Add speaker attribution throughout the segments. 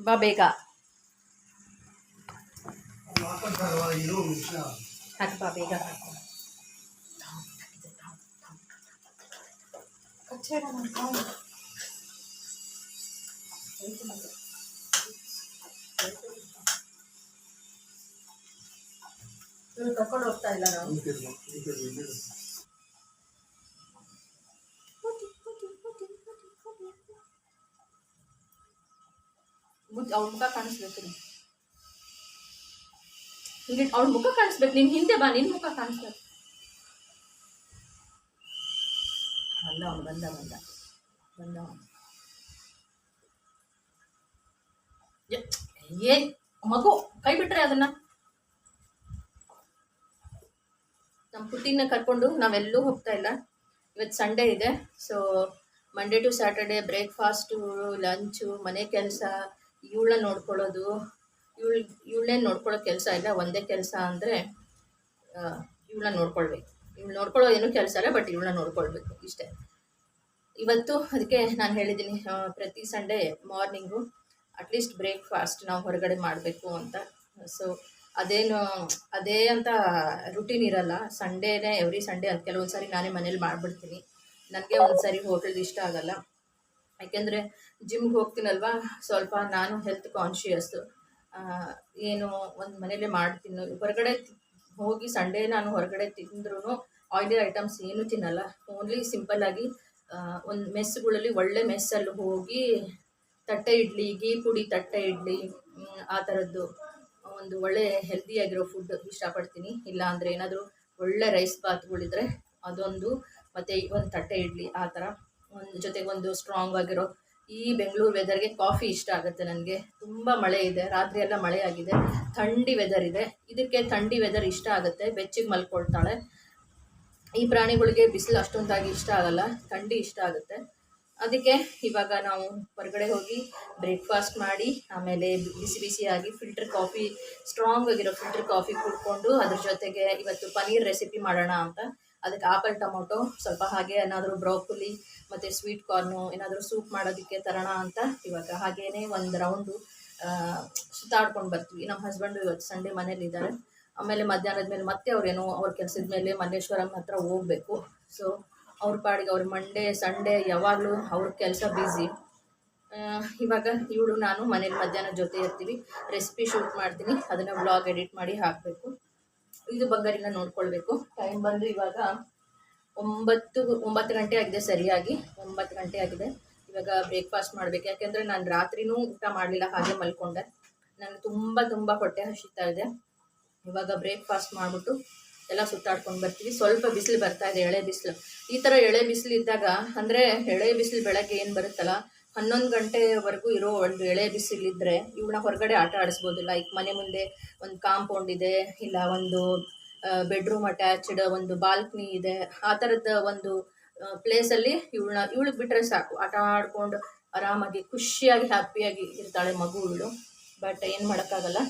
Speaker 1: ಬಾ ಬೇಗ ಹಾಕು ಬಾ ಬೇಗ ಹಾಕು ಇವ್ರು ಕರ್ಕೊಂಡು ಹೋಗ್ತಾ ಇಲ್ಲ ನಾವು ಅವ್ಳ ಮುಖ ಕಾಣಿಸ್ಬೇಕು ನೀನು. ಅವ್ರ ಅವ್ಳ ಮುಖ ಕಾಣಿಸ್ಬೇಕು ನಿನ್ ಹಿಂದೆ ಬಾ ನಿನ್ ಮುಖ ಕಾಣಿಸ್ಬೇಕು. ಅಲ್ಲ ಅವನು ಬಂದ ಬಂದ. ಬಂದ ಏ ಏನ್ ಮಗು ಕೈ ಬಿಟ್ರೆ ಅದನ್ನ. ನಮ್ಮ ಪುಟ್ಟಿನ ಕರ್ಕೊಂಡು ನಾವೆಲ್ಲೂ ಹೋಗ್ತಾ ಇಲ್ಲ. ಇವತ್ತು ಸಂಡೇ ಇದೆ so Monday to Saturday breakfast lunch ಮನೆ ಕೆಲಸ ಇವಳನ್ನ ನೋಡ್ಕೊಳ್ಳೋದು, ಇವಳು ಇವಳನ್ನೇ ನೋಡ್ಕೊಳ್ಳೋ ಕೆಲಸ ಇಲ್ಲ, ಒಂದೇ ಕೆಲಸ ಅಂದರೆ ಇವಳನ್ನ ನೋಡ್ಕೊಳ್ಬೇಕು. ಇವಳು ನೋಡ್ಕೊಳ್ಳೋ ಏನೂ ಕೆಲಸ ಇಲ್ಲ, ಬಟ್ ಇವಳನ್ನ ನೋಡ್ಕೊಳ್ಬೇಕು ಇಷ್ಟೇ. ಇವತ್ತು ಅದಕ್ಕೆ ನಾನು ಹೇಳಿದ್ದೀನಿ ಪ್ರತಿ ಸಂಡೇ ಮಾರ್ನಿಂಗು ಅಟ್ಲೀಸ್ಟ್ ಬ್ರೇಕ್ಫಾಸ್ಟ್ ನಾವು ಹೊರಗಡೆ ಮಾಡಬೇಕು ಅಂತ. ಸೊ ಅದೇನು, ಅದೇ ಅಂತ ರುಟೀನ್ ಇರಲ್ಲ. ಸಂಡೇನೇ ಎವ್ರಿ ಸಂಡೇ ಅದು ಕೆಲವೊಂದು ಸಾರಿ ನಾನೇ ಮನೇಲಿ ಮಾಡಿಬಿಡ್ತೀನಿ. ನನಗೆ ಒಂದು ಸಾರಿ ಹೋಟೆಲ್ ಇಷ್ಟ ಆಗಲ್ಲ. ಯಾಕೆಂದರೆ ಜಿಮ್ಗೆ ಹೋಗ್ತೀನಲ್ವಾ? ಸ್ವಲ್ಪ ನಾನು ಹೆಲ್ತ್ ಕಾನ್ಷಿಯಸ್ಸು ಏನು ಒಂದು ಮನೇಲೆ ಮಾಡ್ತೀನಿ. ಹೊರಗಡೆ ಹೋಗಿ ಸಂಡೇ ನಾನು ಹೊರಗಡೆ ತಿಂದ್ರೂ ಆಯಿಲಿ ಐಟಮ್ಸ್ ಏನೂ ತಿನ್ನಲ್ಲ. ಓನ್ಲಿ ಸಿಂಪಲ್ಲಾಗಿ ಒಂದು ಮೆಸ್ಗಳಲ್ಲಿ ಒಳ್ಳೆ ಮೆಸ್ಸಲ್ಲಿ ಹೋಗಿ ತಟ್ಟೆ ಇಡ್ಲಿ ಗೀ ಪುಡಿ ತಟ್ಟೆ ಇಡ್ಲಿ ಆ ಥರದ್ದು ಒಂದು ಒಳ್ಳೆ ಹೆಲ್ದಿಯಾಗಿರೋ ಫುಡ್ ಇಷ್ಟಪಡ್ತೀನಿ. ಇಲ್ಲ ಅಂದರೆ ಏನಾದರೂ ಒಳ್ಳೆ ರೈಸ್ ಬಾತ್ಗಳಿದ್ರೆ ಅದೊಂದು, ಮತ್ತು ಒಂದು ತಟ್ಟೆ ಇಡ್ಲಿ ಆ ಥರ ಒಂದು ಜೊತೆಗೆ ಒಂದು ಸ್ಟ್ರಾಂಗ್ ಆಗಿರೋ ಈ ಬೆಂಗಳೂರು ವೆದರ್ಗೆ ಕಾಫಿ ಇಷ್ಟ ಆಗುತ್ತೆ ನನಗೆ. ತುಂಬ ಮಳೆ ಇದೆ, ರಾತ್ರಿ ಎಲ್ಲ ಮಳೆ ಆಗಿದೆ. ಥಂಡಿ ವೆದರ್ ಇದೆ. ಇದಕ್ಕೆ ಥಂಡಿ ವೆದರ್ ಇಷ್ಟ ಆಗುತ್ತೆ. ಬೆಚ್ಚಿಗೆ ಮಲ್ಕೊಳ್ತಾಳೆ. ಈ ಪ್ರಾಣಿಗಳಿಗೆ ಬಿಸಿಲು ಅಷ್ಟೊಂದಾಗಿ ಇಷ್ಟ ಆಗಲ್ಲ. ಥಂಡಿ ಇಷ್ಟ ಆಗುತ್ತೆ. ಅದಕ್ಕೆ ಇವಾಗ ನಾವು ಹೊರಗಡೆ ಹೋಗಿ ಬ್ರೇಕ್ಫಾಸ್ಟ್ ಮಾಡಿ, ಆಮೇಲೆ ಬಿಸಿ ಬಿಸಿಯಾಗಿ ಫಿಲ್ಟರ್ ಕಾಫಿ ಸ್ಟ್ರಾಂಗ್ ಆಗಿರೋ ಫಿಲ್ಟರ್ ಕಾಫಿ ಕುಡ್ಕೊಂಡು ಅದ್ರ ಜೊತೆಗೆ ಇವತ್ತು ಪನ್ನೀರ್ ರೆಸಿಪಿ ಮಾಡೋಣ ಅಂತ ಅದಕ್ಕೆ ಆಪಲ್ ಟೊಮೊಟೊ, ಸ್ವಲ್ಪ ಹಾಗೆ ಏನಾದರೂ ಬ್ರೋಕೊಲಿ ಮತ್ತು ಸ್ವೀಟ್ ಕಾರ್ನು ಏನಾದರೂ ಸೂಪ್ ಮಾಡೋದಕ್ಕೆ ತರೋಣ ಅಂತ ಇವಾಗ ಹಾಗೇನೆ ಒಂದು ರೌಂಡು ಸುತ್ತಾಡ್ಕೊಂಡು ಬರ್ತೀವಿ. ನಮ್ಮ ಹಸ್ಬೆಂಡು ಇವತ್ತು ಸಂಡೇ ಮನೇಲಿದ್ದಾರೆ ಆಮೇಲೆ ಮಧ್ಯಾಹ್ನದ ಮೇಲೆ ಮತ್ತೆ ಅವರೇನೋ ಅವ್ರ ಕೆಲಸದ ಮೇಲೆ ಮಲ್ಲೇಶ್ವರಂ ಹತ್ರ ಹೋಗಬೇಕು. ಸೊ ಅವ್ರ ಪಾಡಿಗೆ ಅವ್ರ ಮಂಡೇ ಸಂಡೇ ಯಾವಾಗಲೂ ಅವ್ರ ಕೆಲಸ ಬ್ಯುಸಿ ಇವಾಗ ಇವಳು, ನಾನು ಮನೇಲಿ ಮಧ್ಯಾಹ್ನ ಜೊತೆ ಇರ್ತೀವಿ. ರೆಸಿಪಿ ಶೂಟ್ ಮಾಡ್ತೀನಿ. ಅದನ್ನು ಬ್ಲಾಗ್ ಎಡಿಟ್ ಮಾಡಿ ಹಾಕಬೇಕು. ಇದು ಬಂಗಾರಿನ ನೋಡ್ಕೊಳ್ಬೇಕು. ಟೈಮ್ ಬಂದು ಇವಾಗ ಒಂಬತ್ತು ಒಂಬತ್ತು ಗಂಟೆ ಆಗಿದೆ ಸರಿಯಾಗಿ. ಒಂಬತ್ತು ಗಂಟೆ ಆಗಿದೆ. ಇವಾಗ ಬ್ರೇಕ್ಫಾಸ್ಟ್ ಮಾಡಬೇಕು. ಯಾಕೆಂದರೆ ನಾನು ರಾತ್ರಿನೂ ಊಟ ಮಾಡಲಿಲ್ಲ, ಹಾಗೆ ಮಲ್ಕೊಂಡೆ. ನಾನು ತುಂಬ ತುಂಬ ಹೊಟ್ಟೆ ಹಸಿತಾ ಇದೆ. ಇವಾಗ ಬ್ರೇಕ್ಫಾಸ್ಟ್ ಮಾಡಿಬಿಟ್ಟು ಎಲ್ಲ ಸುತ್ತಾಡ್ಕೊಂಡು ಬರ್ತೀವಿ. ಸ್ವಲ್ಪ ಬಿಸಿಲು ಬರ್ತಾ ಇದೆ, ಎಳೆ ಬಿಸಿಲು. ಈ ಥರ ಎಳೆ ಬಿಸಿಲು ಇದ್ದಾಗ ಅಂದರೆ ಎಳೆ ಬಿಸಿಲು ಬೆಳಗ್ಗೆ ಏನು ಬರುತ್ತಲ್ಲ ಹನ್ನೊಂದು ಗಂಟೆವರೆಗೂ ಇರೋ ಒಂದು ಎಳೆ ಬಿಸಿಲಿದ್ದರೆ ಇವಳನ್ನ ಹೊರಗಡೆ ಆಟ ಆಡಿಸ್ಬೋದು ಲೈಕ್ ಮನೆ ಮುಂದೆ ಒಂದು ಕಾಂಪೌಂಡ್ ಇದೆ, ಇಲ್ಲ ಒಂದು ಬೆಡ್ರೂಮ್ ಅಟ್ಯಾಚ್ಡ್ ಒಂದು ಬಾಲ್ಕನಿ ಇದೆ. ಆ ಥರದ ಒಂದು ಪ್ಲೇಸಲ್ಲಿ ಇವಳನ್ನ ಇವಳಿಗೆ ಬಿಟ್ಟರೆ ಸಾಕು. ಆಟ ಆಡ್ಕೊಂಡು ಆರಾಮಾಗಿ, ಖುಷಿಯಾಗಿ, ಹ್ಯಾಪಿಯಾಗಿ ಇರ್ತಾಳೆ ಮಗು ಇವಳು. ಬಟ್ ಏನು ಮಾಡೋಕ್ಕಾಗಲ್ಲ.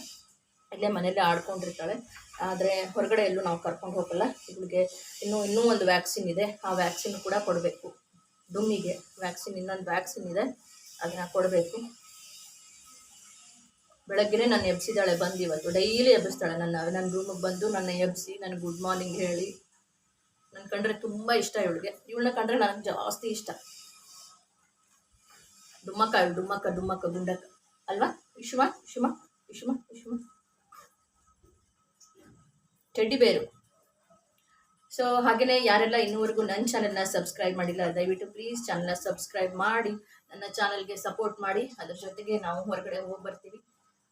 Speaker 1: ಇಲ್ಲೇ ಮನೇಲಿ ಆಡ್ಕೊಂಡಿರ್ತಾಳೆ. ಆದರೆ ಹೊರಗಡೆ ಎಲ್ಲೂ ನಾವು ಕರ್ಕೊಂಡು ಹೋಗಲ್ಲ. ಇವಳಿಗೆ ಇನ್ನೂ ಇನ್ನೂ ಒಂದು ವ್ಯಾಕ್ಸಿನ್ ಇದೆ. ಆ ವ್ಯಾಕ್ಸಿನ್ ಕೂಡ ಕೊಡಬೇಕು. ಡುಮ್ಮಿಗೆ ವ್ಯಾಕ್ಸಿನ್ ಇನ್ನೊಂದು ವ್ಯಾಕ್ಸಿನ್ ಇದೆ, ಅದನ್ನ ಕೊಡಬೇಕು. ಬೆಳಗ್ಗೆ ನಾನು ಎಬ್ಸಿದಾಳೆ ಬಂದು ಇವತ್ತು. ಡೈಲಿ ಎಬ್ಬಿಸ್ತಾಳೆ ನನ್ನ ನನ್ನ ರೂಮಿಗೆ ಬಂದು ನನ್ನ ಎಬ್ಸಿ, ನನಗೆ ಗುಡ್ ಮಾರ್ನಿಂಗ್ ಹೇಳಿ. ನನ್ನ ಕಂಡ್ರೆ ತುಂಬ ಇಷ್ಟ ಇವಳಿಗೆ. ಇವಳನ್ನ ಕಂಡ್ರೆ ನನಗೆ ಜಾಸ್ತಿ ಇಷ್ಟ. ಡುಮ್ಮಕ್ಕ ಇವಳು, ಡುಮ್ಮಕ್ಕ ಡುಮ್ಮಕ್ಕ, ಗುಂಡಕ್ಕ. ಅಲ್ವಾ? ವಿಶ್ವ ವಿಶ್ವ ವಿಶ್ವ ವಿಶ್ವ. ಟೆಡ್ಡಿ ಬೇರು. ಸೊ ಹಾಗೆಯೇ ಯಾರೆಲ್ಲ ಇನ್ನೂವರೆಗೂ ನನ್ನ ಚಾನೆಲ್ನ ಸಬ್ಸ್ಕ್ರೈಬ್ ಮಾಡಿಲ್ಲ, ದಯವಿಟ್ಟು ಪ್ಲೀಸ್ ಚಾನಲ್ನ ಸಬ್ಸ್ಕ್ರೈಬ್ ಮಾಡಿ, ನನ್ನ ಚಾನಲ್ಗೆ ಸಪೋರ್ಟ್ ಮಾಡಿ. ಅದ್ರ ಜೊತೆಗೆ ನಾವು ಹೊರಗಡೆ ಹೋಗಿ ಬರ್ತೀವಿ.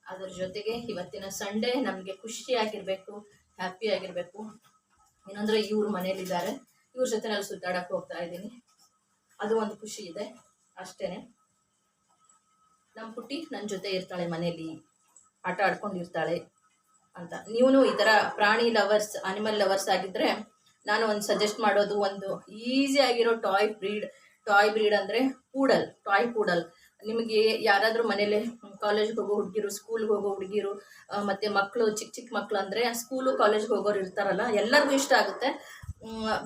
Speaker 1: ಅದ್ರ ಜೊತೆಗೆ ಇವತ್ತಿನ ಸಂಡೇ ನಮಗೆ ಖುಷಿಯಾಗಿರಬೇಕು ಹ್ಯಾಪಿ ಆಗಿರಬೇಕು. ಏನಂದರೆ ಇವ್ರ ಮನೇಲಿದ್ದಾರೆ ಇವ್ರ ಜೊತೆ ನಾನು ಸುತ್ತಾಡಕ್ಕೆ ಹೋಗ್ತಾ ಇದ್ದೀನಿ. ಅದು ಒಂದು ಖುಷಿ ಇದೆ ಅಷ್ಟೇ ನಮ್ಮ ಪುಟ್ಟಿ ನನ್ನ ಜೊತೆ ಇರ್ತಾಳೆ ಮನೇಲಿ ಆಟ ಆಡ್ಕೊಂಡಿರ್ತಾಳೆ ಅಂತ. ನೀವು ಈ ಥರ ಪ್ರಾಣಿ ಲವರ್ಸ್ ಅನಿಮಲ್ ಲವರ್ಸ್ ಆಗಿದ್ದರೆ ನಾನು ಒಂದು ಸಜೆಸ್ಟ್ ಮಾಡೋದು ಒಂದು ಈಸಿ ಆಗಿರೋ ಟಾಯ್ ಬ್ರೀಡ್ ಟಾಯ್ ಬ್ರೀಡ್ ಅಂದರೆ ಪೂಡಲ್ ಟಾಯ್ ಪೂಡಲ್ ನಿಮಗೆ ಯಾರಾದರೂ ಮನೇಲಿ ಕಾಲೇಜ್ಗೆ ಹೋಗೋ ಹುಡುಗಿರು ಸ್ಕೂಲ್ಗೆ ಹೋಗೋ ಹುಡುಗಿರು ಮತ್ತು ಮಕ್ಕಳು ಚಿಕ್ಕ ಚಿಕ್ಕ ಮಕ್ಕಳು ಅಂದರೆ ಸ್ಕೂಲು ಕಾಲೇಜ್ಗೆ ಹೋಗೋರು ಇರ್ತಾರಲ್ಲ, ಎಲ್ಲರಿಗೂ ಇಷ್ಟ ಆಗುತ್ತೆ.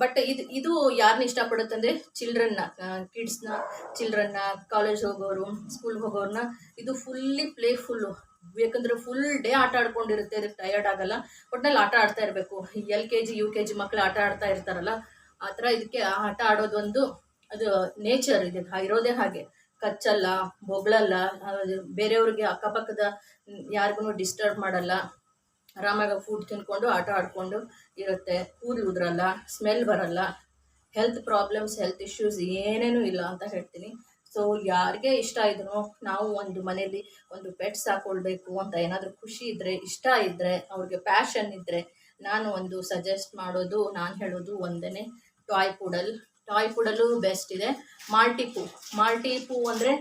Speaker 1: ಬಟ್ ಇದು ಇದು ಯಾರನ್ನ ಕಿಡ್ಸ್ ಚಿಲ್ಡ್ರನ್ನ ಕಿಡ್ಸ್ನ ಚಿಲ್ಡ್ರನ್ನ ಕಾಲೇಜ್ ಹೋಗೋರು ಸ್ಕೂಲ್ಗೆ ಹೋಗೋರನ್ನ ಇದು ಫುಲ್ಲಿ ಪ್ಲೇಫುಲ್ಲು ಬೇಕಂದ್ರೆ ಫುಲ್ ಡೇ ಆಟ ಆಡ್ಕೊಂಡಿರುತ್ತೆ ಅದಕ್ಕೆ ಟಯರ್ಡ್ ಆಗಲ್ಲ. ಒಟ್ನಲ್ಲಿ ಆಟ ಆಡ್ತಾ ಇರಬೇಕು. L K G U K G ಮಕ್ಕಳು ಆಟ ಆಡ್ತಾ ಇರ್ತಾರಲ್ಲ, ಆ ಥರ ಇದಕ್ಕೆ ಆಟ ಆಡೋದೊಂದು ಅದು ನೇಚರ್ ಇದೆ. ಇರೋದೇ ಹಾಗೆ. ಕಚ್ಚಲ್ಲ, ಬೊಗಳಲ್ಲ ಬೇರೆಯವ್ರಿಗೆ ಅಕ್ಕಪಕ್ಕದ ಯಾರಿಗೂ ಡಿಸ್ಟರ್ಬ್ ಮಾಡಲ್ಲ. ಆರಾಮಾಗಿ ಫುಡ್ ತಿನ್ಕೊಂಡು, ಆಟ ಆಡಿಕೊಂಡು ಇರುತ್ತೆ. ಕೂದಲು ಉದ್ರಲ್ಲ ಸ್ಮೆಲ್ ಬರಲ್ಲ. ಹೆಲ್ತ್ ಪ್ರಾಬ್ಲಮ್ಸ್ ಹೆಲ್ತ್ ಇಶ್ಯೂಸ್ ಏನೇನೂ ಇಲ್ಲ ಅಂತ ಹೇಳ್ತೀನಿ. ಸೊ ಯಾರಿಗೆ ಇಷ್ಟ ಇದ್ರು ನಾವು ಒಂದು ಮನೇಲಿ ಒಂದು ಪೆಟ್ಸ್ ಸಾಕೊಳ್ಬೇಕು ಅಂತ ಏನಾದರೂ ಖುಷಿ ಇದ್ದರೆ ಇಷ್ಟ ಇದ್ದರೆ ಅವ್ರಿಗೆ ಪ್ಯಾಷನ್ ಇದ್ದರೆ ನಾನು ಒಂದು ಸಜೆಸ್ಟ್ ಮಾಡೋದು, ನಾನು ಹೇಳೋದು ಒಂದೇ toy poodle toy poodle best ಇದೆ. ಮಾಲ್ಟಿ ಪೂ ಮಾಲ್ಟಿ ಪೂ ಅಂದರೆ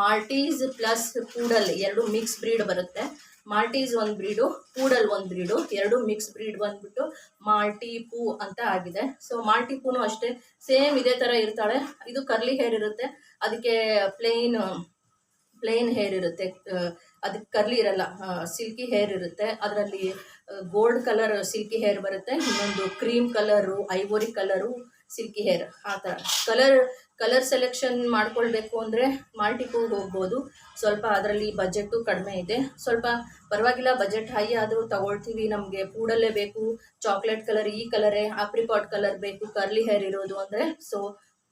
Speaker 1: ಮಾಲ್ಟೀಸ್ ಪ್ಲಸ್ ಪೂಡಲ್ ಎರಡು ಮಿಕ್ಸ್ ಬ್ರೀಡ್ ಬರುತ್ತೆ. ಮಾಲ್ಟೀಸ್ ಒಂದು ಬ್ರೀಡು ಪೂಡಲ್ ಒಂದು ಬ್ರೀಡು ಎರಡು ಮಿಕ್ಸ್ ಬ್ರೀಡ್ ಬಂದ್ಬಿಟ್ಟು ಮಾಲ್ಟಿ ಪೂ ಅಂತ ಆಗಿದೆ. ಸೊ ಮಾಲ್ಟಿಪೂನು ಅಷ್ಟೇ ಸೇಮ್ ಇದೇ ಥರ ಇರ್ತಾಳೆ. ಇದು ಕರ್ಲಿ ಹೇರ್ ಇರುತ್ತೆ. ಅದಕ್ಕೆ ಪ್ಲೇನ್ ಪ್ಲೇನ್ ಹೇರ್ ಇರುತ್ತೆ. ಅದಕ್ಕೆ ಕರ್ಲಿ ಇರಲ್ಲ. ಸಿಲ್ಕಿ ಹೇರ್ ಇರುತ್ತೆ. ಅದರಲ್ಲಿ ಗೋಲ್ಡ್ ಕಲರ್ ಸಿಲ್ಕಿ ಹೇರ್ ಬರುತ್ತೆ. ಇನ್ನೊಂದು cream colour ivory colour silky hair ಆ ಥರ ಕಲರ್ ಕಲರ್ ಸೆಲೆಕ್ಷನ್ ಮಾಡ್ಕೊಳ್ಬೇಕು ಅಂದರೆ ಮಾಲ್ಟಿಗೂ ಹೋಗ್ಬೋದು. ಸ್ವಲ್ಪ ಅದರಲ್ಲಿ ಬಜೆಟ್ಟು ಕಡಿಮೆ ಇದೆ. ಸ್ವಲ್ಪ ಪರವಾಗಿಲ್ಲ ಬಜೆಟ್ ಹೈ ಆದರೂ ತಗೊಳ್ತೀವಿ. ನಮಗೆ ಪೂಡಲ್ಲೇ ಬೇಕು. ಚಾಕ್ಲೇಟ್ ಕಲರ್ ಈ ಕಲರೇ ಆಪ್ರಿಕಾಟ್ ಕಲರ್ ಬೇಕು ಕರ್ಲಿ ಹೇರ್ ಇರೋದು ಅಂದರೆ ಸೊ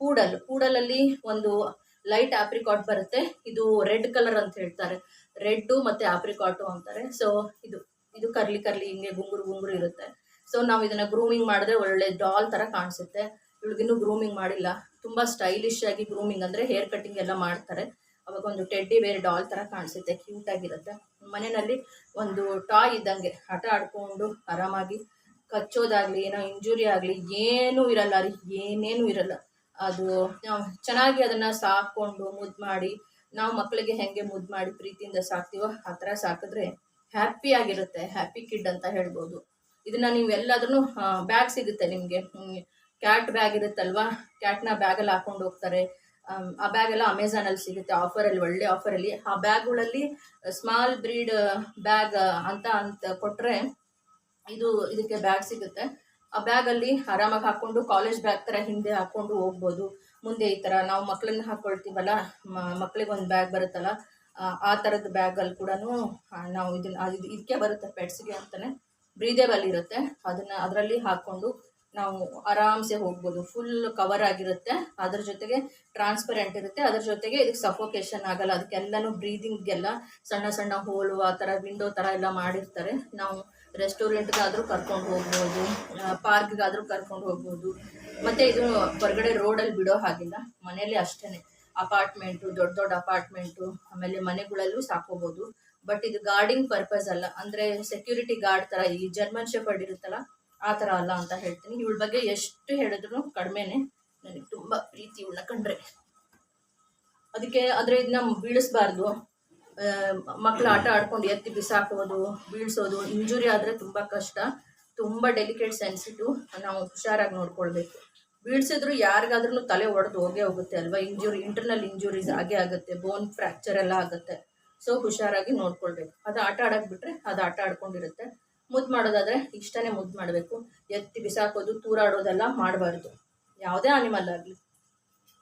Speaker 1: ಪೂಡಲ್ ಪೂಡಲಲ್ಲಿ ಒಂದು ಲೈಟ್ ಆಪ್ರಿಕಾಟ್ ಬರುತ್ತೆ. ಇದು ರೆಡ್ ಕಲರ್ ಅಂತ ಹೇಳ್ತಾರೆ. ರೆಡ್ಡು ಮತ್ತು ಆಪ್ರಿಕಾಟು ಅಂತಾರೆ. ಸೊ ಇದು ಇದು ಕರ್ಲಿ ಕರ್ಲಿ ಹಿಂಗೆ ಗುಂಗುರು ಗುಂಗುರು ಇರುತ್ತೆ. ಸೊ ನಾವು ಇದನ್ನು ಗ್ರೂಮಿಂಗ್ ಮಾಡಿದ್ರೆ ಒಳ್ಳೆ ಡಾಲ್ ಥರ ಕಾಣಿಸುತ್ತೆ. ಇವಳಿಗಿನ್ನೂ ಗ್ರೂಮಿಂಗ್ ಮಾಡಿಲ್ಲ. ತುಂಬ ಸ್ಟೈಲಿಶ್ ಆಗಿ ಗ್ರೂಮಿಂಗ್ ಅಂದರೆ ಹೇರ್ ಕಟಿಂಗ್ ಎಲ್ಲ ಮಾಡ್ತಾರೆ. ಅವಾಗ ಒಂದು ಟೆಡ್ಡಿ ಬೇರೆ ಡಾಲ್ ಥರ ಕಾಣಿಸುತ್ತೆ ಕ್ಯೂಟಾಗಿರುತ್ತೆ ಮನೆಯಲ್ಲಿ ಒಂದು ಟಾಯ್ ಇದ್ದಂಗೆ ಆಟ ಆಡಿಕೊಂಡು ಆರಾಮಾಗಿ ಕಚ್ಚೋದಾಗಲಿ, ಏನೋ ಇಂಜುರಿ ಆಗಲಿ, ಏನೂ ಇರಲ್ಲ ರೀ, ಏನೇನೂ ಇರಲ್ಲ. ಅದು ಚೆನ್ನಾಗಿ ಅದನ್ನು ಸಾಕೊಂಡು ಮುದ್ದು ಮಾಡಿ, ನಾವು ಮಕ್ಕಳಿಗೆ ಹೆಂಗೆ ಮುದ್ದು ಮಾಡಿ ಪ್ರೀತಿಯಿಂದ ಸಾಕ್ತೀವೋ ಆ ಥರ ಸಾಕಿದ್ರೆ ಹ್ಯಾಪಿ ಆಗಿರುತ್ತೆ ಹ್ಯಾಪಿ ಕಿಡ್ ಅಂತ ಹೇಳ್ಬೋದು. ಇದನ್ನ ನೀವು ಎಲ್ಲಾದ್ರೂ ಬ್ಯಾಗ್ ಸಿಗುತ್ತೆ ನಿಮಗೆ. ಕ್ಯಾಟ್ ಬ್ಯಾಗ್ ಇರುತ್ತಲ್ವಾ? ಕ್ಯಾಟ್ನ ಬ್ಯಾಗಲ್ಲಿ ಹಾಕೊಂಡು ಹೋಗ್ತಾರೆ. ಆ ಬ್ಯಾಗ್ ಎಲ್ಲ ಅಮೆಝಾನಲ್ಲಿ ಸಿಗುತ್ತೆ. ಆಫರಲ್ಲಿ ಒಳ್ಳೆ ಆಫರಲ್ಲಿ ಆ ಬ್ಯಾಗ್ಗಳಲ್ಲಿ ಸ್ಮಾಲ್ ಬ್ರೀಡ್ ಬ್ಯಾಗ್ ಅಂತ ಅಂತ ಕೊಟ್ಟರೆ ಇದು ಇದಕ್ಕೆ ಬ್ಯಾಗ್ ಸಿಗುತ್ತೆ. ಆ ಬ್ಯಾಗಲ್ಲಿ ಆರಾಮಾಗಿ ಹಾಕ್ಕೊಂಡು ಕಾಲೇಜ್ ಬ್ಯಾಗ್ ಥರ ಹಿಂದೆ ಹಾಕ್ಕೊಂಡು ಹೋಗ್ಬೋದು. ಮುಂದೆ ಈ ಥರ ನಾವು ಮಕ್ಕಳನ್ನ ಹಾಕ್ಕೊಳ್ತೀವಲ್ಲ ಮಕ್ಕಳಿಗೆ ಒಂದು ಬ್ಯಾಗ್ ಬರುತ್ತಲ್ಲ ಆ, ಥರದ ಬ್ಯಾಗಲ್ಲಿ ಕೂಡ ನಾವು ಇದನ್ನ ಇದಕ್ಕೆ ಬರುತ್ತೆ ಪೆಟ್ಸ್ಗೆ ಅಂತಲೇ ಬ್ರೀದೇಬಲ್ ಇರುತ್ತೆ. ಅದನ್ನು ಅದರಲ್ಲಿ ಹಾಕ್ಕೊಂಡು ನಾವು ಆರಾಮ್ಸೆ ಹೋಗ್ಬೋದು. ಫುಲ್ ಕವರ್ ಆಗಿರುತ್ತೆ. ಅದ್ರ ಜೊತೆಗೆ ಟ್ರಾನ್ಸ್ಪರೆಂಟ್ ಇರುತ್ತೆ. ಅದ್ರ ಜೊತೆಗೆ ಇದಕ್ಕೆ ಸಫೋಕೇಶನ್ ಆಗಲ್ಲ. ಅದಕ್ಕೆಲ್ಲನೂ ಬ್ರೀದಿಂಗ್ಗೆಲ್ಲ ಸಣ್ಣ ಸಣ್ಣ ಹೋಲು ಆ ಥರ ವಿಂಡೋ ಥರ ಎಲ್ಲ ಮಾಡಿರ್ತಾರೆ. ನಾವು ರೆಸ್ಟೋರೆಂಟ್ಗಾದರೂ ಕರ್ಕೊಂಡು ಹೋಗ್ಬೋದು. ಪಾರ್ಕ್ಗಾದರೂ ಕರ್ಕೊಂಡು ಹೋಗ್ಬೋದು. ಮತ್ತು ಇದು ಹೊರಗಡೆ ರೋಡಲ್ಲಿ ಬಿಡೋ ಹಾಗಿಲ್ಲ. ಮನೇಲಿ ಅಷ್ಟೇ ಅಪಾರ್ಟ್ಮೆಂಟು ದೊಡ್ಡ ದೊಡ್ಡ ಅಪಾರ್ಟ್ಮೆಂಟು ಆಮೇಲೆ ಮನೆಗಳಲ್ಲೂ ಸಾಕೋಬೋದು ಬಟ್ ಇದು ಗಾರ್ಡಿಂಗ್ ಪರ್ಪಸ್ ಅಲ್ಲ. ಅಂದರೆ ಸೆಕ್ಯೂರಿಟಿ ಗಾರ್ಡ್ ಥರ ಈ ಜರ್ಮನ್ ಶೆಫರ್ಡ್ ಇರುತ್ತಲ್ಲ ಆ ಥರ ಅಲ್ಲ ಅಂತ ಹೇಳ್ತೀನಿ. ಇವಳ ಬಗ್ಗೆ ಎಷ್ಟು ಹೇಳಿದ್ರು ಕಡಿಮೆನೆ ನನಗೆ ತುಂಬ ಪ್ರೀತಿ ಇವಳನ್ನ ಕಂಡ್ರೆ. ಅದಕ್ಕೆ ಆದರೆ ಇದನ್ನ ಬೀಳಿಸ್ಬಾರ್ದು. ಮಕ್ಕಳು ಆಟ ಆಡ್ಕೊಂಡು ಎತ್ತಿ ಬಿಸಾಕೋದು, ಬೀಳ್ಸೋದು, ಇಂಜುರಿ ಆದರೆ ತುಂಬ ಕಷ್ಟ. ತುಂಬ ಡೆಲಿಕೇಟ್ ಸೆನ್ಸಿಟಿವ್ ನಾವು ಹುಷಾರಾಗಿ ನೋಡ್ಕೊಳ್ಬೇಕು. ಬೀಳ್ಸಿದ್ರು ಯಾರಿಗಾದ್ರೂ ತಲೆ ಒಡೆದು ಹೋಗೇ ಹೋಗುತ್ತೆ ಅಲ್ವಾ? ಇಂಜುರಿ ಇಂಟರ್ನಲ್ ಇಂಜುರೀಸ್ ಆಗೇ ಆಗುತ್ತೆ. ಬೋನ್ ಫ್ರ್ಯಾಕ್ಚರ್ ಎಲ್ಲ ಆಗುತ್ತೆ. ಸೊ ಹುಷಾರಾಗಿ ನೋಡ್ಕೊಳ್ಬೇಕು. ಅದು ಆಟ ಆಡಕ್ಕೆ ಬಿಟ್ಟರೆ ಅದು ಆಟ ಆಡ್ಕೊಂಡಿರುತ್ತೆ. ಮುದ್ದು ಮಾಡೋದಾದರೆ ಇಷ್ಟನೇ ಮುದ್ದು ಮಾಡಬೇಕು. ಎತ್ತಿ ಬಿಸಾಕೋದು, ತೂರಾಡೋದೆಲ್ಲ ಮಾಡಬಾರ್ದು. ಯಾವುದೇ ಅನಿಮಲ್ ಆಗಲಿ.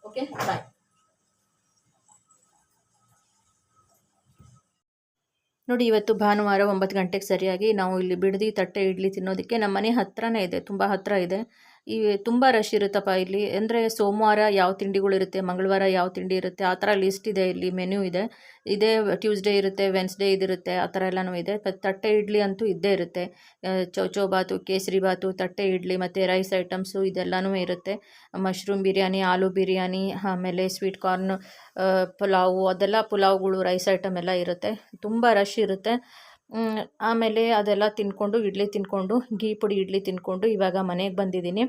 Speaker 1: ಓಕೆ ಬಾಯ್
Speaker 2: ನೋಡಿ, ಇವತ್ತು ಭಾನುವಾರ ಒಂಬತ್ತು ಗಂಟೆಗೆ ಸರಿಯಾಗಿ ನಾವು ಇಲ್ಲಿ ಬಿಡದಿ ತಟ್ಟೆ ಇಡ್ಲಿ ತಿನ್ನೋದಕ್ಕೆ ನಮ್ಮ ಮನೆ ಹತ್ರನೇ ಇದೆ, ತುಂಬ ಹತ್ತಿರ ಇದೆ. ಈ ತುಂಬ ರಶ್ ಇರುತ್ತಪ್ಪ ಇಲ್ಲಿ. ಅಂದರೆ ಸೋಮವಾರ ಯಾವ ತಿಂಡಿಗಳಿರುತ್ತೆ ಮಂಗಳವಾರ ಯಾವ ತಿಂಡಿ ಇರುತ್ತೆ, ಆ ಥರ ಲಿಸ್ಟ್ ಇದೆ ಇಲ್ಲಿ ಮೆನ್ಯೂ ಇದೆ. ಇದೇ ಟ್ಯೂಸ್ಡೇ ಇರುತ್ತೆ ವೆನ್ಸ್ಡೇ ಇದಿರುತ್ತೆ, ಆ ಥರ ಎಲ್ಲನೂ ಇದೆ. ತಟ್ಟೆ ಇಡ್ಲಿ ಅಂತೂ ಇದ್ದೇ ಇರುತ್ತೆ. ಚೌಚೌ ಬಾತು, ಕೇಸರಿ ಬಾತು, ತಟ್ಟೆ ಇಡ್ಲಿ ಮತ್ತು ರೈಸ್ ಐಟಮ್ಸು ಇದೆಲ್ಲನೂ ಇರುತ್ತೆ. ಮಶ್ರೂಮ್ ಬಿರಿಯಾನಿ, ಆಲೂ ಬಿರಿಯಾನಿ, ಆಮೇಲೆ ಸ್ವೀಟ್ ಕಾರ್ನ್ ಪುಲಾವು, ಅದೆಲ್ಲ ಪುಲಾವ್ಗಳು ರೈಸ್ ಐಟಮ್ ಎಲ್ಲ ಇರುತ್ತೆ. ತುಂಬ ರಶ್ ಇರುತ್ತೆ. ಆಮೇಲೆ ಅದೆಲ್ಲ ತಿನ್ಕೊಂಡು, ಇಡ್ಲಿ ತಿನ್ಕೊಂಡು ಗೀ ಪುಡಿ ಇಡ್ಲಿ ತಿನ್ಕೊಂಡು ಇವಾಗ ಮನೆಗೆ ಬಂದಿದ್ದೀನಿ.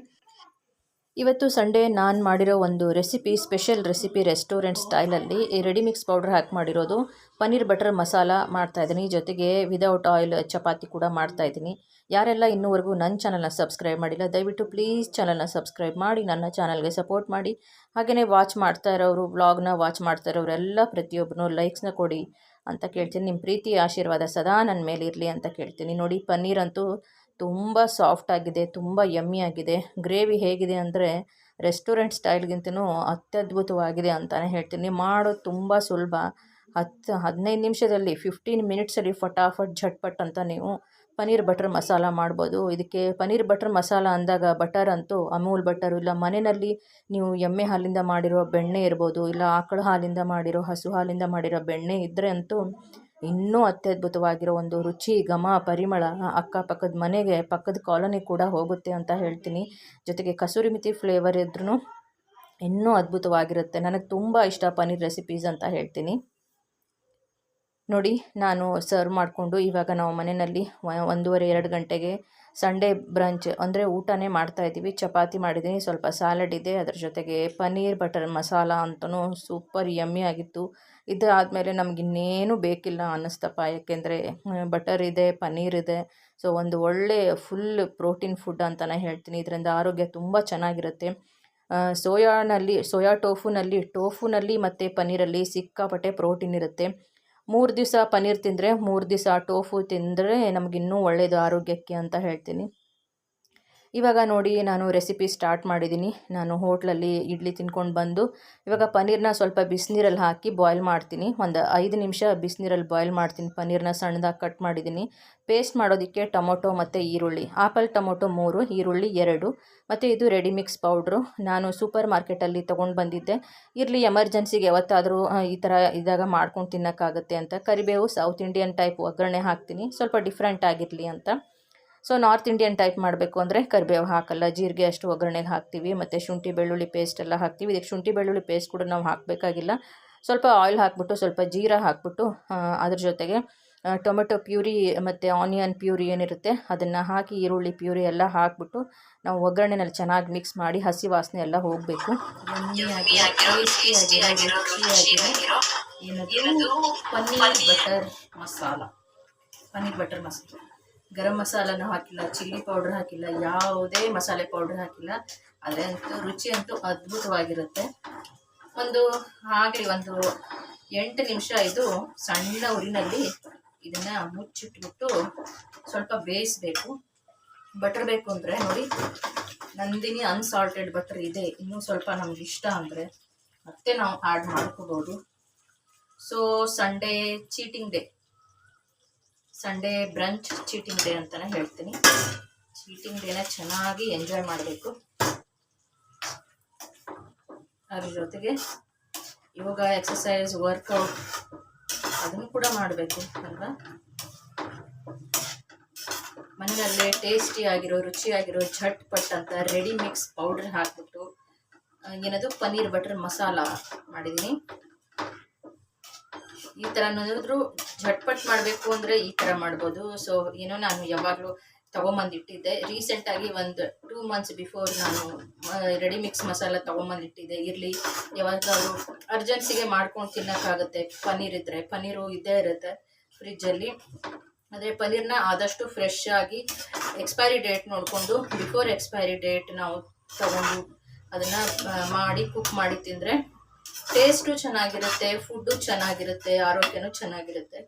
Speaker 2: ಇವತ್ತು ಸಂಡೇ ನಾನು ಮಾಡಿರೋ ಒಂದು ರೆಸಿಪಿ, ಸ್ಪೆಷಲ್ ರೆಸಿಪಿ ರೆಸ್ಟೋರೆಂಟ್ ಸ್ಟೈಲಲ್ಲಿ ರೆಡಿ ಮಿಕ್ಸ್ ಪೌಡ್ರ್ ಹಾಕಿ ಮಾಡಿರೋದು. ಪನ್ನೀರ್ ಬಟರ್ ಮಸಾಲ ಮಾಡ್ತಾಯಿದ್ದೀನಿ ಜೊತೆಗೆ ವಿದೌಟ್ ಆಯಿಲ್ ಚಪಾತಿ ಕೂಡ ಮಾಡ್ತಾಯಿದ್ದೀನಿ ಯಾರೆಲ್ಲ ಇನ್ನೂವರೆಗೂ ನನ್ನ ಚಾನಲ್ನ ಸಬ್ಸ್ಕ್ರೈಬ್ ಮಾಡಿಲ್ಲ, ದಯವಿಟ್ಟು ಪ್ಲೀಸ್ ಚಾನಲ್ನ ಸಬ್ಸ್ಕ್ರೈಬ್ ಮಾಡಿ, ನನ್ನ ಚಾನಲ್ಗೆ ಸಪೋರ್ಟ್ ಮಾಡಿ. ಹಾಗೆಯೇ ವಾಚ್ ಮಾಡ್ತಾ ಇರೋರು, ವ್ಲಾಗ್ನ ವಾಚ್ ಮಾಡ್ತಾ ಇರೋರೆಲ್ಲ ಪ್ರತಿಯೊಬ್ಬರು ಲೈಕ್ಸ್ನ ಕೊಡಿ. ಅಂತ ಕೇಳ್ತೀನಿ. ನಿಮ್ಮ ಪ್ರೀತಿ, ಆಶೀರ್ವಾದ ಸದಾ ನನ್ನ ಮೇಲೆ ಇರಲಿ ಅಂತ ಕೇಳ್ತೀನಿ. ನೋಡಿ ಪನ್ನೀರ್ ಅಂತೂ
Speaker 1: ತುಂಬ ಸಾಫ್ಟ್ ಆಗಿದೆ, ತುಂಬ ಯಮ್ಮಿ ಆಗಿದೆ. ಗ್ರೇವಿ ಹೇಗಿದೆ ಅಂದರೆ ರೆಸ್ಟೋರೆಂಟ್ ಸ್ಟೈಲ್ಗಿಂತನೂ ಅತ್ಯದ್ಭುತವಾಗಿದೆ ಅಂತಲೇ ಹೇಳ್ತೀನಿ. ಮಾಡೋದು ತುಂಬ ಸುಲಭ. ಹತ್ತು, ಹದಿನೈದು ನಿಮಿಷದಲ್ಲಿ, ಫಿಫ್ಟೀನ್ ಮಿನಿಟ್ಸಲ್ಲಿ ಫಟಾಫಟ್, ಝಟ್ಪಟ್ ಅಂತ ನೀವು ಪನ್ನೀರ್ ಬಟರ್ ಮಸಾಲ ಮಾಡ್ಬೋದು. ಇದಕ್ಕೆ ಪನ್ನೀರ್ ಬಟರ್ ಮಸಾಲ ಅಂದಾಗ ಬಟರ್ ಅಂತೂ ಅಮೂಲ್ ಬಟರು, ಇಲ್ಲ ಮನೆಯಲ್ಲಿ ನೀವು ಎಮ್ಮೆ ಹಾಲಿಂದ ಮಾಡಿರೋ ಬೆಣ್ಣೆ ಇರ್ಬೋದು, ಇಲ್ಲ ಆಕಳ ಹಾಲಿಂದ ಮಾಡಿರೋ ಹಸು ಹಾಲಿಂದ ಮಾಡಿರೋ ಬೆಣ್ಣೆ ಇದ್ದರೆ ಅಂತೂ ಇನ್ನೂ ಅತ್ಯದ್ಭುತವಾಗಿರೋ ಒಂದು ರುಚಿ, ಘಮ, ಪರಿಮಳ ಅಕ್ಕಪಕ್ಕದ ಮನೆಗೆ ಪಕ್ಕದ ಕಾಲೋನಿ ಕೂಡ ಹೋಗುತ್ತೆ ಅಂತ ಹೇಳ್ತೀನಿ. ಜೊತೆಗೆ ಕಸೂರಿ ಮಿತಿ ಫ್ಲೇವರ್ ಇದ್ರೂ ಇನ್ನೂ ಅದ್ಭುತವಾಗಿರುತ್ತೆ. ನನಗೆ ತುಂಬ ಇಷ್ಟ ಪನ್ನೀರ್ ರೆಸಿಪೀಸ್ ಅಂತ ಹೇಳ್ತೀನಿ. ನೋಡಿ, ನಾನು ಸರ್ವ್ ಮಾಡಿಕೊಂಡು ಇವಾಗ ನಾವು ಮನೆಯಲ್ಲಿ ಒಂದೂವರೆ, ಎರಡು ಗಂಟೆಗೆ ಸಂಡೇ ಬ್ರಂಚ್ ಅಂದರೆ ಊಟನೇ ಮಾಡ್ತಾಯಿದ್ದೀವಿ ಚಪಾತಿ ಮಾಡಿದ್ದೀನಿ. ಸ್ವಲ್ಪ ಸ್ಯಾಲಡ್ ಇದೆ. ಅದ್ರ ಜೊತೆಗೆ ಪನ್ನೀರ್ ಬಟರ್ ಮಸಾಲ ಅಂತಲೂ ಸೂಪರ್ ಯಮ್ಮಿ ಆಗಿತ್ತು. ಇದಾದಮೇಲೆ ನಮ್ಗೆ ಇನ್ನೇನು ಬೇಕಿಲ್ಲ ಅನ್ನಿಸ್ತಪ್ಪ ಯಾಕೆಂದರೆ ಬಟರ್ ಇದೆ, ಪನ್ನೀರ್ ಇದೆ. ಸೊ ಒಂದು ಒಳ್ಳೆ ಫುಲ್ ಪ್ರೋಟೀನ್ ಫುಡ್ ಅಂತಲೇ ಹೇಳ್ತೀನಿ. ಇದರಿಂದ ಆರೋಗ್ಯ ತುಂಬ ಚೆನ್ನಾಗಿರುತ್ತೆ. ಸೋಯಾನಲ್ಲಿ, ಸೋಯಾ ಟೋಫುನಲ್ಲಿ ಟೋಫುನಲ್ಲಿ ಮತ್ತು ಪನ್ನೀರಲ್ಲಿ ಸಿಕ್ಕಾಪಟ್ಟೆ ಪ್ರೋಟೀನ್ ಇರುತ್ತೆ. ಮೂರು ದಿವಸ ಪನ್ನೀರ್ ತಿಂದರೆ ಮೂರು ದಿವಸ ಟೋಫು ತಿಂದರೆ ನಮಗಿನ್ನೂ ಒಳ್ಳೆಯದು ಆರೋಗ್ಯಕ್ಕೆ ಅಂತ ಹೇಳ್ತೀನಿ. ಇವಾಗ ನೋಡಿ ನಾನು ರೆಸಿಪಿ ಸ್ಟಾರ್ಟ್ ಮಾಡಿದ್ದೀನಿ. ನಾನು ಹೋಟ್ಲಲ್ಲಿ ಇಡ್ಲಿ ತಿನ್ಕೊಂಡು ಬಂದು, ಇವಾಗ ಪನ್ನೀರ್ನ ಸ್ವಲ್ಪ ಬಿಸಿನೀರಲ್ಲಿ ಹಾಕಿ ಬಾಯ್ಲ್ ಮಾಡ್ತೀನಿ. ಒಂದು ಐದು ನಿಮಿಷ ಬಿಸಿನೀರಲ್ಲಿ ಬಾಯ್ಲ್ ಮಾಡ್ತೀನಿ. ಪನ್ನೀರ್ನ ಸಣ್ಣದಾಗಿ ಕಟ್ ಮಾಡಿದ್ದೀನಿ. ಪೇಸ್ಟ್ ಮಾಡೋದಕ್ಕೆ ಟೊಮೊಟೊ ಮತ್ತು ಈರುಳ್ಳಿ. ಆಪಲ್, ಟೊಮೊಟೊ ಮೂರು, ಈರುಳ್ಳಿ ಎರಡು, ಮತ್ತು ಇದು ರೆಡಿ ಮಿಕ್ಸ್ ಪೌಡ್ರು ನಾನು ಸೂಪರ್ ಮಾರ್ಕೆಟಲ್ಲಿ ತೊಗೊಂಡು ಬಂದಿದ್ದೆ. ಇರಲಿ ಎಮರ್ಜೆನ್ಸಿಗೆ ಯಾವತ್ತಾದರೂ ಈ ಥರ ಇದಾಗ ಮಾಡ್ಕೊಂಡು ತಿನ್ನೋಕ್ಕಾಗುತ್ತೆ ಅಂತ. ಕರಿಬೇವು ಸೌತ್ ಇಂಡಿಯನ್ ಟೈಪ್ ಒಗ್ಗರಣೆ ಹಾಕ್ತೀನಿ. ಸ್ವಲ್ಪ ಡಿಫ್ರೆಂಟ್ ಆಗಿರಲಿ ಅಂತ. ಸೊ ನಾರ್ತ್ ಇಂಡಿಯನ್ ಟೈಪ್ ಮಾಡಬೇಕು ಅಂದರೆ ಕರಿಬೇವು ಹಾಕಲ್ಲ. ಜೀರಿಗೆ ಅಷ್ಟು ಒಗ್ಗರಣೆಗೆ ಹಾಕ್ತೀವಿ ಮತ್ತು ಶುಂಠಿ ಬೆಳ್ಳುಳ್ಳಿ ಪೇಸ್ಟ್ ಎಲ್ಲ ಹಾಕ್ತೀವಿ. ಇದಕ್ಕೆ ಶುಂಠಿ ಬೆಳ್ಳುಳ್ಳಿ ಪೇಸ್ಟ್ ಕೂಡ ನಾವು ಹಾಕಬೇಕಾಗಿಲ್ಲ. ಸ್ವಲ್ಪ ಆಯಿಲ್ ಹಾಕ್ಬಿಟ್ಟು ಸ್ವಲ್ಪ ಜೀರಾ ಹಾಕ್ಬಿಟ್ಟು ಅದ್ರ ಜೊತೆಗೆ ಟೊಮೆಟೊ ಪ್ಯೂರಿ ಮತ್ತು ಆನಿಯನ್ ಪ್ಯೂರಿ ಏನಿರುತ್ತೆ ಅದನ್ನು ಹಾಕಿ ಈರುಳ್ಳಿ ಪ್ಯೂರಿ ಎಲ್ಲ ಹಾಕ್ಬಿಟ್ಟು ನಾವು ಒಗ್ಗರಣೆನಲ್ಲಿ ಚೆನ್ನಾಗಿ ಮಿಕ್ಸ್ ಮಾಡಿ ಹಸಿ ವಾಸನೆ ಎಲ್ಲ ಹೋಗಬೇಕು. ಪನ್ನೀರ್ ಬಟರ್. ಮಸಾಲ. ಪನ್ನೀರ್ ಬಟರ್ ಮಸಾಲ. ಗರಂ ಮಸಾಲನೂ ಹಾಕಿಲ್ಲ, ಚಿಲ್ಲಿ ಪೌಡ್ರ್ ಹಾಕಿಲ್ಲ, ಯಾವುದೇ ಮಸಾಲೆ ಪೌಡ್ರ್ ಹಾಕಿಲ್ಲ. ಆದರೆ ಅಂತೂ ರುಚಿ ಅಂತೂ ಅದ್ಭುತವಾಗಿರುತ್ತೆ. ಒಂದು ಆಗಲಿ ಒಂದು ಎಂಟು ನಿಮಿಷ ಇದು ಸಣ್ಣ ಉರಿನಲ್ಲಿ ಇದನ್ನು ಮುಚ್ಚಿಟ್ಬಿಟ್ಟು ಸ್ವಲ್ಪ ಬೇಯಿಸಬೇಕು. ಬಟರ್ ಬೇಕು ಅಂದರೆ ನೋಡಿ, ನಂದಿನಿ ಅನ್ಸಾಲ್ಟೆಡ್ ಬಟರ್ ಇದೆ, ಇನ್ನೂ ಸ್ವಲ್ಪ ನಮ್ಗೆ ಇಷ್ಟ ಅಂದರೆ ಮತ್ತೆ ನಾವು ಆ್ಯಡ್ ಮಾಡ್ಕೋಬೋದು. So Sunday cheating day Sunday brunch cheating day ಅಂತಲೇ ಹೇಳ್ತೀನಿ. ಚೀಟಿಂಗ್ ಡೇನ ಚೆನ್ನಾಗಿ ಎಂಜಾಯ್ ಮಾಡಬೇಕು. ಅದ್ರ ಜೊತೆಗೆ ಯೋಗ ಎಕ್ಸಸೈಸ್ ವರ್ಕೌಟ್ ಅದನ್ನು ಕೂಡ ಮಾಡಬೇಕು ಅಲ್ವಾ? ಮನೆಯಲ್ಲೇ ಟೇಸ್ಟಿ ಆಗಿರೋ, ರುಚಿಯಾಗಿರೋ ಝಟ್ಪಟ್ ಅಂತ ರೆಡಿ ಮಿಕ್ಸ್ ಪೌಡ್ರ್ ಹಾಕ್ಬಿಟ್ಟು ಏನದು ಪನ್ನೀರ್ ಬಟರ್ ಮಸಾಲ ಮಾಡಿದ್ದೀನಿ. ಈ ಥರ ಅನ್ನೋದಾದ್ರು ಝಟ್ಪಟ್ ಮಾಡಬೇಕು ಅಂದರೆ ಈ ಥರ ಮಾಡ್ಬೋದು. ಸೊ ಏನೋ ನಾನು ಯಾವಾಗಲೂ ತೊಗೊಂಬಂದಿಟ್ಟಿದ್ದೆ. ರೀಸೆಂಟಾಗಿ ಒಂದು ಟೂ ಮಂತ್ಸ್ ಬಿಫೋರ್ ನಾನು ರೆಡಿ ಮಿಕ್ಸ್ ಮಸಾಲ ತೊಗೊಂಬಂದಿಟ್ಟಿದ್ದೆ. ಇರಲಿ ಯಾವಾಗಾದರೂ ಅರ್ಜೆನ್ಸಿಗೆ ಮಾಡ್ಕೊಂಡು ತಿನ್ನೋಕ್ಕಾಗುತ್ತೆ. ಪನ್ನೀರ್ ಇದ್ದರೆ ಪನ್ನೀರು ಇದ್ದೇ ಇರುತ್ತೆ ಫ್ರಿಜ್ಜಲ್ಲಿ ಆದರೆ ಪನ್ನೀರ್ನ ಆದಷ್ಟು ಫ್ರೆಶ್ ಆಗಿ ಎಕ್ಸ್ಪೈರಿ ಡೇಟ್ ನೋಡಿಕೊಂಡು ಬಿಫೋರ್ ಎಕ್ಸ್ಪೈರಿ ಡೇಟ್ ನಾವು ತಗೊಂಡು ಅದನ್ನು ಮಾಡಿ ಕುಕ್ ಮಾಡಿ ತಿಂದರೆ ಟೇಸ್ಟು ಚೆನ್ನಾಗಿರುತ್ತೆ ಫುಡ್ಡು ಚೆನ್ನಾಗಿರುತ್ತೆ, ಆರೋಗ್ಯನೂ ಚೆನ್ನಾಗಿರುತ್ತೆ.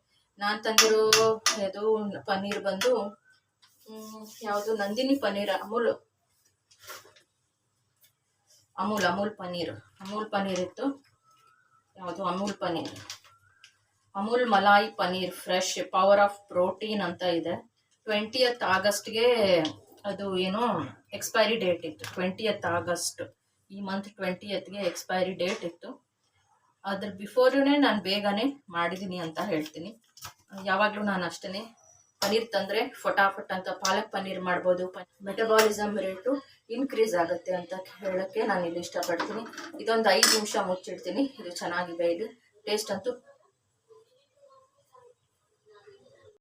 Speaker 1: ನಾನು ತಂದಿರೋ ಇದು ಪನ್ನೀರ್ ಬಂದು ಯಾವುದು? ನಂದಿನಿ ಪನ್ನೀರ್, ಅಮೂಲ್. ಅಮೂಲ್ ಅಮೂಲ್ ಪನ್ನೀರ್. ಅಮೂಲ್ ಪನ್ನೀರ್ ಇತ್ತು. ಯಾವುದು? Amul paneer. Amul malai paneer fresh power of protein ಅಂತ ಇದೆ. ಟ್ವೆಂಟಿಯತ್ ಆಗಸ್ಟ್ಗೆ ಅದು ಏನು ಎಕ್ಸ್ಪೈರಿ ಡೇಟ್ ಇತ್ತು. Twentieth August. ಈ ಮಂತ್ ಟ್ವೆಂಟಿಯತ್ಗೆ ಎಕ್ಸ್ಪೈರಿ ಡೇಟ್ ಇತ್ತು. ಅದ್ರ ಬಿಫೋರೇ ನಾನು ಬೇಗನೆ ಮಾಡಿದ್ದೀನಿ ಅಂತ ಹೇಳ್ತೀನಿ. ಯಾವಾಗಲೂ ನಾನು ಅಷ್ಟೇ ಪನ್ನೀರ್ ತಂದರೆ ಫಟಾಫಟ್ ಅಂತ ಪಾಲಕ್ ಪನ್ನೀರ್ ಮಾಡ್ಬೋದು. ಮೆಟಬಾಲಿಸಮ್ ರೇಟು ಇನ್ಕ್ರೀಸ್ ಆಗುತ್ತೆ ಅಂತ ಹೇಳೋಕ್ಕೆ ನಾನು ಇಲ್ಲಿ ಇಷ್ಟಪಡ್ತೀನಿ. ಇದೊಂದು ಐದು ನಿಮಿಷ ಮುಚ್ಚಿಡ್ತೀನಿ. ಇದು ಚೆನ್ನಾಗಿದೆ ಇದು. ಟೇಸ್ಟ್ ಅಂತೂ